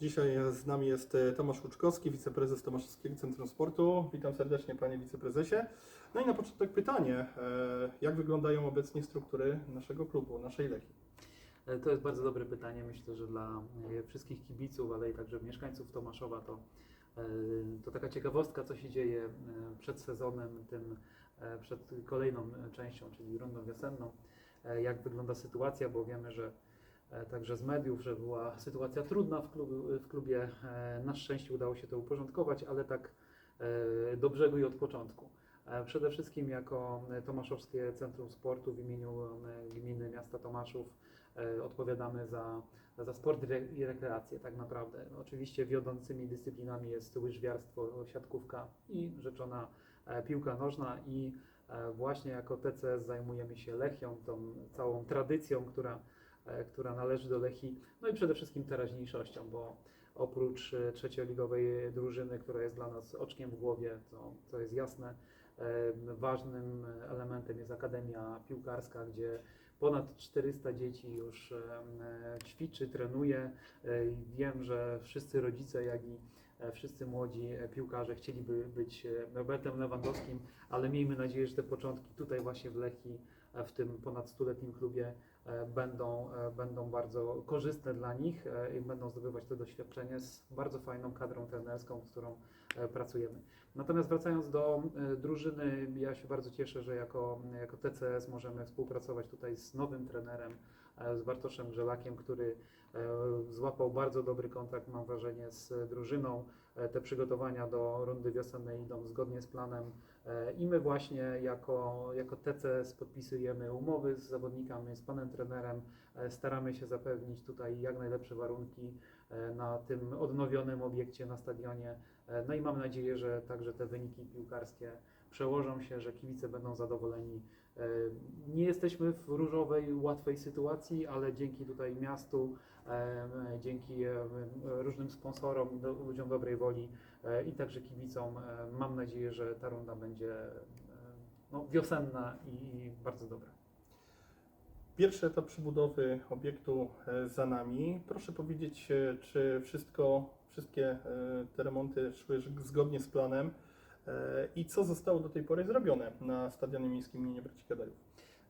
Dzisiaj z nami jest e, Tomasz Łuczkowski, wiceprezes Tomaszowskiego Centrum Sportu. Witam serdecznie panie wiceprezesie. No i na początek pytanie, e, jak wyglądają obecnie struktury naszego klubu, naszej Lechii? E, To jest bardzo dobre pytanie. Myślę, że dla wszystkich kibiców, ale i także mieszkańców Tomaszowa to, to taka ciekawostka, co się dzieje przed sezonem, tym przed kolejną częścią, czyli rundą wiosenną. Jak wygląda sytuacja, bo wiemy, że także z mediów, że była sytuacja trudna w, klubu, w klubie. E, Na szczęście udało się to uporządkować, ale tak e, do brzegu i od początku. E, Przede wszystkim jako e, Tomaszowskie Centrum Sportu w imieniu e, gminy miasta Tomaszów e, odpowiadamy za, za sport i re- i rekreację tak naprawdę. Oczywiście wiodącymi dyscyplinami jest łyżwiarstwo, siatkówka i rzeczona e, piłka nożna i e, właśnie jako TCS zajmujemy się Lechią, tą całą tradycją, która, e, która należy do Lechii, no i przede wszystkim teraźniejszością, bo oprócz e, trzecioligowej drużyny, która jest dla nas oczkiem w głowie, co, co jest jasne, e, ważnym elementem jest Akademia Piłkarska, gdzie Ponad 400 dzieci już e, ćwiczy, trenuje. E, Wiem, że wszyscy rodzice, jak i e, wszyscy młodzi e, piłkarze chcieliby być e, Robertem Lewandowskim, ale miejmy nadzieję, że te początki tutaj właśnie w Lechii, e, w tym ponad stuletnim klubie e, będą, e, będą bardzo korzystne dla nich e, i będą zdobywać to doświadczenie z bardzo fajną kadrą trenerską, z którą e, pracujemy. Natomiast wracając do e, drużyny, ja się bardzo cieszę, że jako, jako TCS możemy współpracować tutaj z nowym trenerem, e, z Bartoszem Grzelakiem, który e, złapał bardzo dobry kontakt, mam wrażenie, z drużyną. E, Te przygotowania do rundy wiosennej idą zgodnie z planem e, i my właśnie jako, jako TCS podpisujemy umowy z zawodnikami, z panem trenerem, staramy się zapewnić tutaj jak najlepsze warunki na tym odnowionym obiekcie na stadionie. No i mam nadzieję, że także te wyniki piłkarskie przełożą się, że kibice będą zadowoleni. E, Nie jesteśmy w różowej, łatwej sytuacji, ale dzięki tutaj miastu, e, dzięki e, różnym sponsorom, ludziom dobrej woli i także kibicom, mam nadzieję, że ta runda będzie no, wiosenna i bardzo dobra. Pierwszy etap przebudowy obiektu za nami. Proszę powiedzieć, czy wszystko, wszystkie te remonty szły zgodnie z planem i co zostało do tej pory zrobione na Stadionie Miejskim im. Braci Kadajów?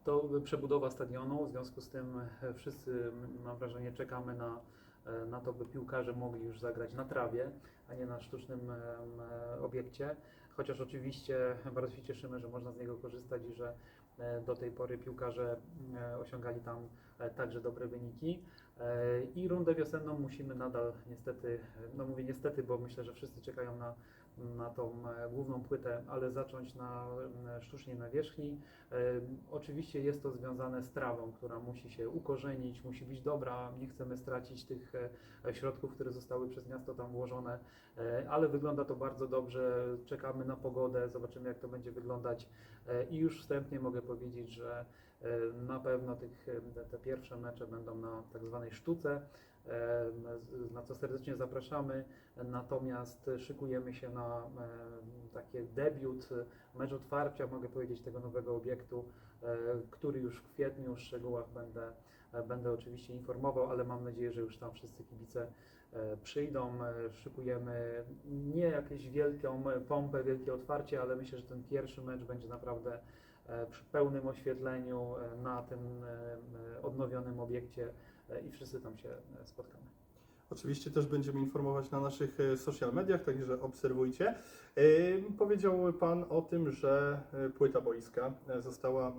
To przebudowa stadionu, w związku z tym e, wszyscy, mam wrażenie, czekamy na, e, na to, by piłkarze mogli już zagrać na trawie, a nie na sztucznym e, obiekcie. Chociaż oczywiście bardzo się cieszymy, że można z niego korzystać i że e, do tej pory piłkarze e, osiągali tam e, także dobre wyniki. E, I rundę wiosenną musimy nadal niestety, no mówię niestety, bo myślę, że wszyscy czekają na, na tą e, główną płytę, ale zacząć na m, sztucznej nawierzchni. E, Oczywiście jest to związane z trawą, która musi się ukorzenić, musi być dobra. Nie chcemy stracić tych e, środków, które zostały przez miasto tam włożone, e, ale wygląda to bardzo dobrze. Czekamy na pogodę, zobaczymy jak to będzie wyglądać E, i już wstępnie mogę powiedzieć, że e, na pewno tych, te, pierwsze mecze będą na tak zwanej sztuce, na co serdecznie zapraszamy. Natomiast szykujemy się na taki debiut, mecz otwarcia, mogę powiedzieć, tego nowego obiektu, e, który już w kwietniu, w szczegółach będę, będę oczywiście informował, ale mam nadzieję, że już tam wszyscy kibice przyjdą. E, Szykujemy nie jakieś wielką e, pompę, wielkie otwarcie, ale myślę, że ten pierwszy mecz będzie naprawdę e, przy pełnym oświetleniu e, na tym e, e, odnowionym obiekcie e, i wszyscy tam się e, spotkamy. Oczywiście też będziemy informować na naszych e, social mediach, także obserwujcie. E, Powiedział Pan o tym, że e, płyta boiska e, została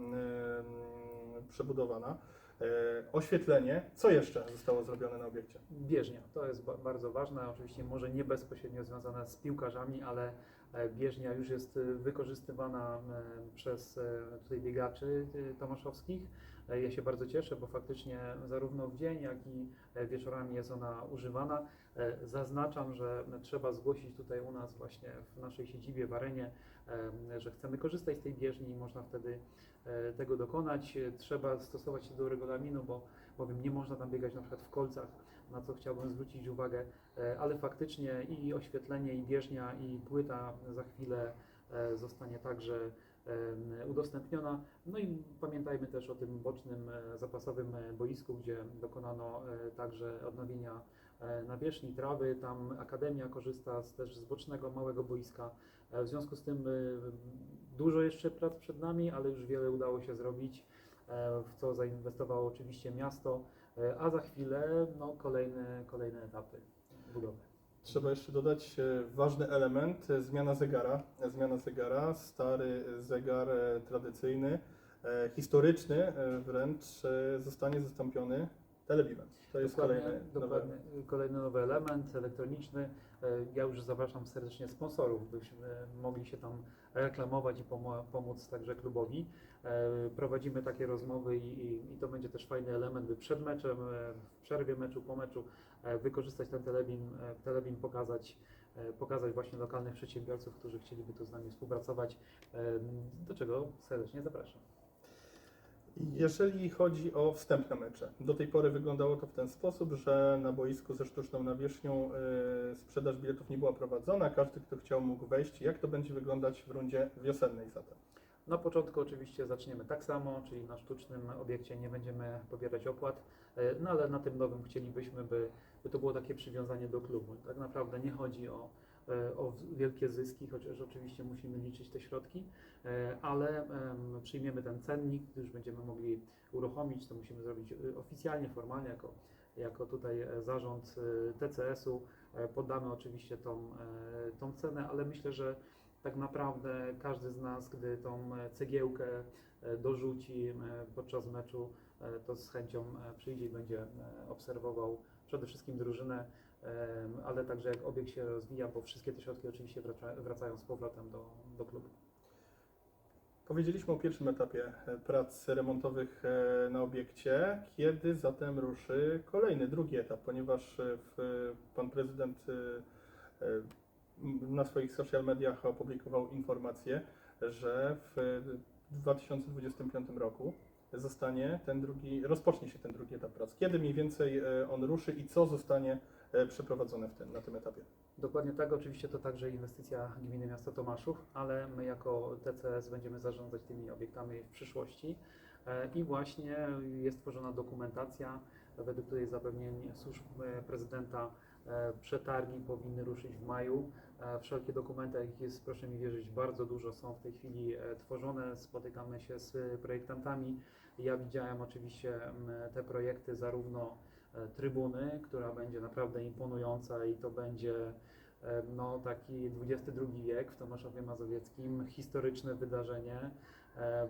przebudowana. E, Oświetlenie. Co jeszcze zostało zrobione na obiekcie? Bieżnia, to jest ba- bardzo ważne, oczywiście może nie bezpośrednio związane z piłkarzami, ale e, bieżnia już jest e, wykorzystywana przez tutaj biegaczy tomaszowskich. E, Ja się bardzo cieszę, bo faktycznie zarówno w dzień, jak i e, wieczorami jest ona używana. E, Zaznaczam, że trzeba zgłosić tutaj u nas właśnie w naszej siedzibie w Arenie, że chcemy korzystać z tej bieżni i można wtedy tego dokonać. Trzeba stosować się do regulaminu, bo bowiem nie można tam biegać na przykład w kolcach, na co chciałbym zwrócić uwagę, ale faktycznie i oświetlenie, i bieżnia, i płyta za chwilę zostanie także udostępniona. No i pamiętajmy też o tym bocznym, e, zapasowym e, boisku, gdzie dokonano e, także odnowienia nawierzchni trawy. Tam Akademia korzysta z, też z bocznego małego boiska. W związku z tym dużo jeszcze prac przed nami, ale już wiele udało się zrobić, w co zainwestowało oczywiście miasto, a za chwilę no, kolejne, kolejne etapy budowy. Trzeba jeszcze dodać e, ważny element, e, zmiana zegara. E, Zmiana zegara, stary zegar tradycyjny, historyczny wręcz zostanie zastąpiony telewizorem. To jest Dokładnie, kolejny nowy dokładnie, element. kolejny nowy element elektroniczny. Ja już zapraszam serdecznie sponsorów, byśmy mogli się tam reklamować i pomóc także klubowi. Prowadzimy takie rozmowy i, i, to będzie też fajny element, by przed meczem, w przerwie meczu, po meczu wykorzystać ten telebin, e, telebin pokazać, e, pokazać właśnie lokalnych przedsiębiorców, którzy chcieliby tu z nami współpracować, e, do czego serdecznie zapraszam. Jeżeli chodzi o wstępne mecze, do tej pory wyglądało to w ten sposób, że na boisku ze sztuczną nawierzchnią e, sprzedaż biletów nie była prowadzona, każdy kto chciał mógł wejść. Jak to będzie wyglądać w rundzie wiosennej zatem? Na początku oczywiście zaczniemy tak samo, czyli na sztucznym obiekcie nie będziemy pobierać opłat, e, no ale na tym nowym chcielibyśmy, by, by to było takie przywiązanie do klubu. Tak naprawdę nie chodzi o, e, o wielkie zyski, chociaż oczywiście musimy liczyć te środki, e, ale em, przyjmiemy ten cennik, gdy już będziemy mogli uruchomić, to musimy zrobić oficjalnie, formalnie jako, jako tutaj zarząd TCS-u. Poddamy oczywiście tą, tą cenę, ale myślę, że tak naprawdę każdy z nas, gdy tą e, cegiełkę e, dorzuci e, podczas meczu, to z chęcią przyjdzie i będzie obserwował przede wszystkim drużynę, ale także jak obieg się rozwija, bo wszystkie te środki oczywiście wraca, wracają z powrotem do, do klubu. Powiedzieliśmy o pierwszym etapie prac remontowych na obiekcie. Kiedy zatem ruszy kolejny, drugi etap? Ponieważ pan prezydent na swoich social mediach opublikował informację, że w 2025 roku zostanie ten drugi, rozpocznie się ten drugi etap prac. Kiedy mniej więcej e, on ruszy i co zostanie e, przeprowadzone w tym, na tym etapie? Dokładnie tak, oczywiście to także inwestycja gminy miasta Tomaszów, ale my jako TCS będziemy zarządzać tymi obiektami w przyszłości E, i właśnie jest tworzona dokumentacja, według której zapewnień służb prezydenta przetargi powinny ruszyć w maju. E, Wszelkie dokumenty, jakich jest, proszę mi wierzyć, bardzo dużo są w tej chwili e, tworzone. Spotykamy się z projektantami. Ja widziałem oczywiście m, te projekty zarówno e, trybuny, która będzie naprawdę imponująca i to będzie no, taki XXI wiek w Tomaszowie Mazowieckim, historyczne wydarzenie,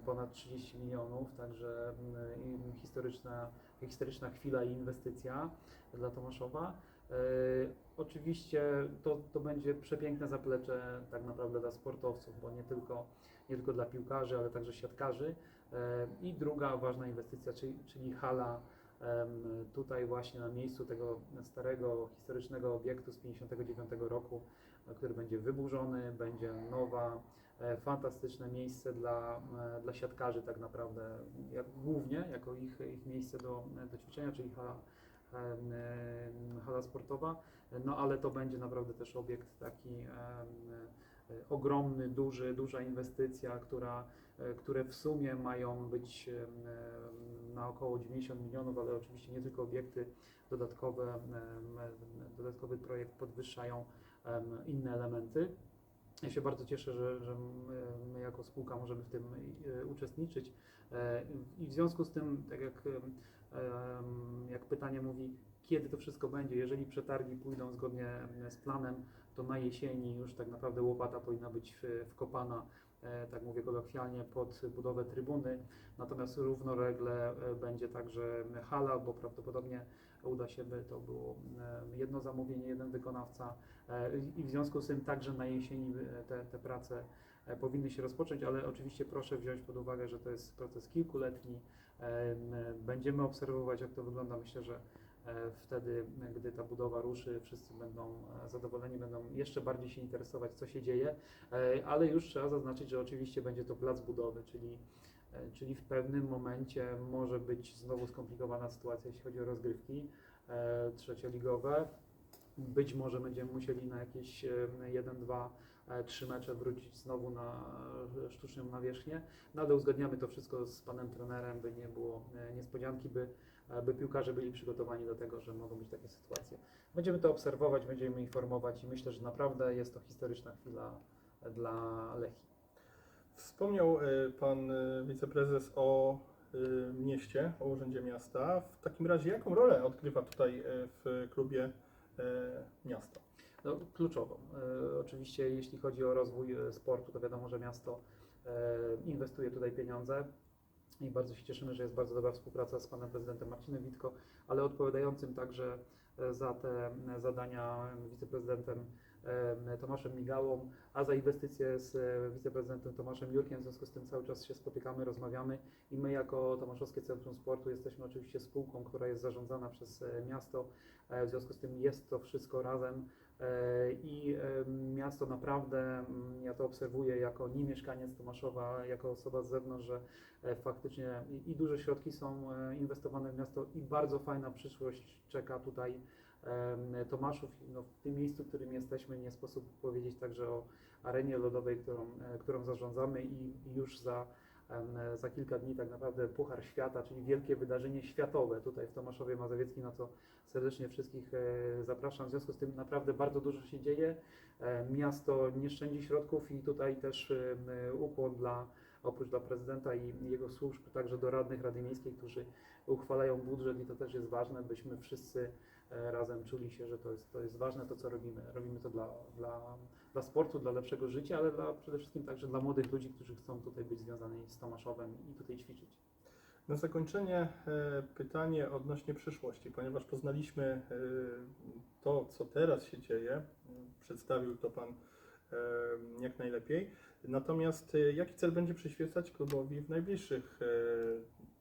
ponad 30 milionów, także mm, historyczna, historyczna chwila i inwestycja dla Tomaszowa. E, Oczywiście to, to będzie przepiękne zaplecze tak naprawdę dla sportowców, bo nie tylko, nie tylko dla piłkarzy, ale także siatkarzy. E, I druga ważna inwestycja, czyli, czyli hala tutaj właśnie na miejscu tego starego, historycznego obiektu z 1959 roku, który będzie wyburzony, będzie nowa, e, fantastyczne miejsce dla, dla siatkarzy tak naprawdę, jak, głównie jako ich, ich miejsce do, do ćwiczenia, czyli hala, hala sportowa, no ale to będzie naprawdę też obiekt taki ogromny, duży, duża inwestycja, która, e, które w sumie mają być na około 90 milionów, ale oczywiście nie tylko obiekty dodatkowe, dodatkowy projekt podwyższają inne elementy. Ja się bardzo cieszę, że, że my, jako spółka możemy w tym e, uczestniczyć E, i w związku z tym, tak jak, jak pytanie mówi, kiedy to wszystko będzie, jeżeli przetargi pójdą zgodnie z planem, to na jesieni już tak naprawdę łopata powinna być w- wkopana, e, tak mówię kolokwialnie, pod budowę trybuny, natomiast równolegle e, będzie także hala, bo prawdopodobnie uda się, by to było jedno zamówienie, jeden wykonawca e, i w związku z tym także na jesieni e, te, te prace e, powinny się rozpocząć, ale oczywiście proszę wziąć pod uwagę, że to jest proces kilkuletni. Em, Będziemy obserwować, jak to wygląda. Myślę, że e, wtedy, gdy ta budowa ruszy, wszyscy będą e, zadowoleni, będą jeszcze bardziej się interesować, co się dzieje, E, ale już trzeba zaznaczyć, że oczywiście będzie to plac budowy, czyli, czyli w pewnym momencie może być znowu skomplikowana sytuacja, jeśli chodzi o rozgrywki trzecioligowe. Być może będziemy musieli na jakieś e, jeden, dwa e, trzy mecze wrócić znowu na e, sztuczną nawierzchnię, no ale uzgadniamy to wszystko z panem trenerem, by nie było e, niespodzianki, by e, by piłkarze byli przygotowani do tego, że mogą być takie sytuacje. Będziemy to obserwować, będziemy informować i myślę, że naprawdę jest to historyczna chwila e, dla Lechii. Wspomniał e, Pan e, wiceprezes o e, mieście, o Urzędzie Miasta. W takim razie jaką rolę odgrywa tutaj e, w klubie e, miasto? No, kluczową. E, oczywiście jeśli chodzi o rozwój e, sportu, to wiadomo, że miasto e, inwestuje tutaj pieniądze i bardzo się cieszymy, że jest bardzo dobra współpraca z panem prezydentem Marcinem Witko, ale odpowiadającym także za te zadania wiceprezydentem Tomaszem Migałą, a za inwestycje z e, wiceprezydentem Tomaszem Jurkiem. W związku z tym cały czas się spotykamy, rozmawiamy i my jako Tomaszowskie Centrum Sportu jesteśmy oczywiście spółką, która jest zarządzana przez e, miasto. E, W związku z tym jest to wszystko razem I miasto naprawdę, mm, ja to obserwuję jako nie mieszkaniec Tomaszowa, jako osoba z zewnątrz, że faktycznie i, duże środki są inwestowane w miasto i bardzo fajna przyszłość czeka tutaj Tomaszów. No, w tym miejscu, w którym jesteśmy, nie sposób powiedzieć także o arenie lodowej, którą, e, którą zarządzamy i już za, za kilka dni tak naprawdę Puchar Świata, czyli wielkie wydarzenie światowe tutaj w Tomaszowie Mazowieckim, na co serdecznie wszystkich e, zapraszam. W związku z tym naprawdę bardzo dużo się dzieje. E, Miasto nie szczędzi środków i tutaj też ukłon dla oprócz dla prezydenta i jego służb, także do radnych Rady Miejskiej, którzy uchwalają budżet i to też jest ważne, byśmy wszyscy razem czuli się, że to jest, to jest ważne to, co robimy. Robimy to dla, dla, dla sportu, dla lepszego życia, ale dla, przede wszystkim także dla młodych ludzi, którzy chcą tutaj być związani z Tomaszowem i tutaj ćwiczyć. Na zakończenie e, pytanie odnośnie przyszłości, ponieważ poznaliśmy e, to, co teraz się dzieje, przedstawił to Pan e, jak najlepiej. Natomiast e, jaki cel będzie przyświecać klubowi w najbliższych e,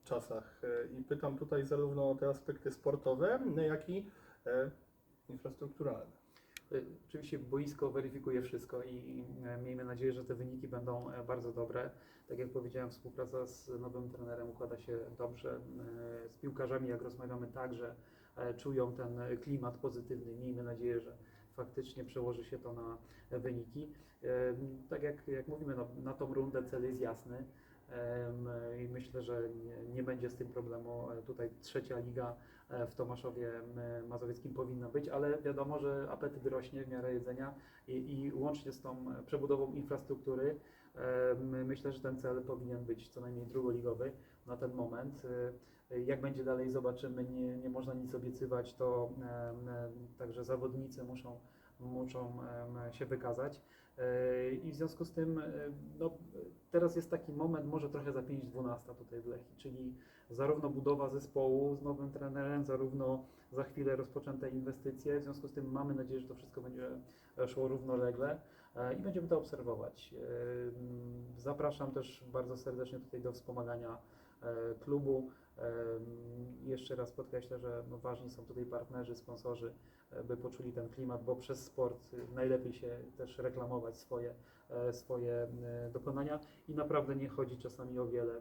czasach? E, I pytam tutaj zarówno o te aspekty sportowe, jak i e, infrastrukturalne. Y, Oczywiście boisko weryfikuje wszystko i e, miejmy nadzieję, że te wyniki będą e, bardzo dobre. Tak jak powiedziałem, współpraca z nowym trenerem układa się dobrze. E, Z piłkarzami, jak rozmawiamy, także e, czują ten e, klimat pozytywny. Miejmy nadzieję, że faktycznie przełoży się to na e, wyniki. E, Tak jak, jak mówimy, no, na tą rundę cel jest jasny. I myślę, że nie, będzie z tym problemu. E, Tutaj trzecia liga e, w Tomaszowie Mazowieckim powinna być, ale wiadomo, że apetyt rośnie w miarę jedzenia i, i łącznie z tą przebudową infrastruktury myślę, że ten cel powinien być co najmniej drugoligowy na ten moment. E, Jak będzie dalej zobaczymy, nie, nie można nic obiecywać, to em, także zawodnicy muszą, muszą się wykazać. E, I w związku z tym e, no, teraz jest taki moment, może trochę za 5-12 tutaj w Lechii, czyli zarówno budowa zespołu z nowym trenerem, zarówno za chwilę rozpoczęte inwestycje. W związku z tym mamy nadzieję, że to wszystko będzie szło równolegle e, i będziemy to obserwować. Zapraszam też bardzo serdecznie tutaj do wspomagania klubu. E, Jeszcze raz podkreślę, że no ważni są tutaj partnerzy, sponsorzy, e, by poczuli ten klimat, bo przez sport najlepiej się też reklamować swoje, e, swoje e, dokonania i naprawdę nie chodzi czasami o wiele.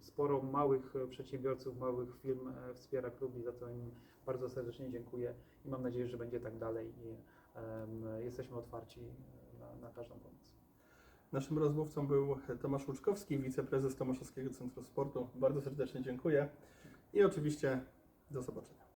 Sporo małych e, przedsiębiorców, małych firm e, wspiera klub i za to im bardzo serdecznie dziękuję i mam nadzieję, że będzie tak dalej i jesteśmy otwarci na, na każdą pomoc. Naszym rozmówcą był Tomasz Łuczkowski, wiceprezes Tomaszowskiego Centrum Sportu. Bardzo serdecznie dziękuję i oczywiście do zobaczenia.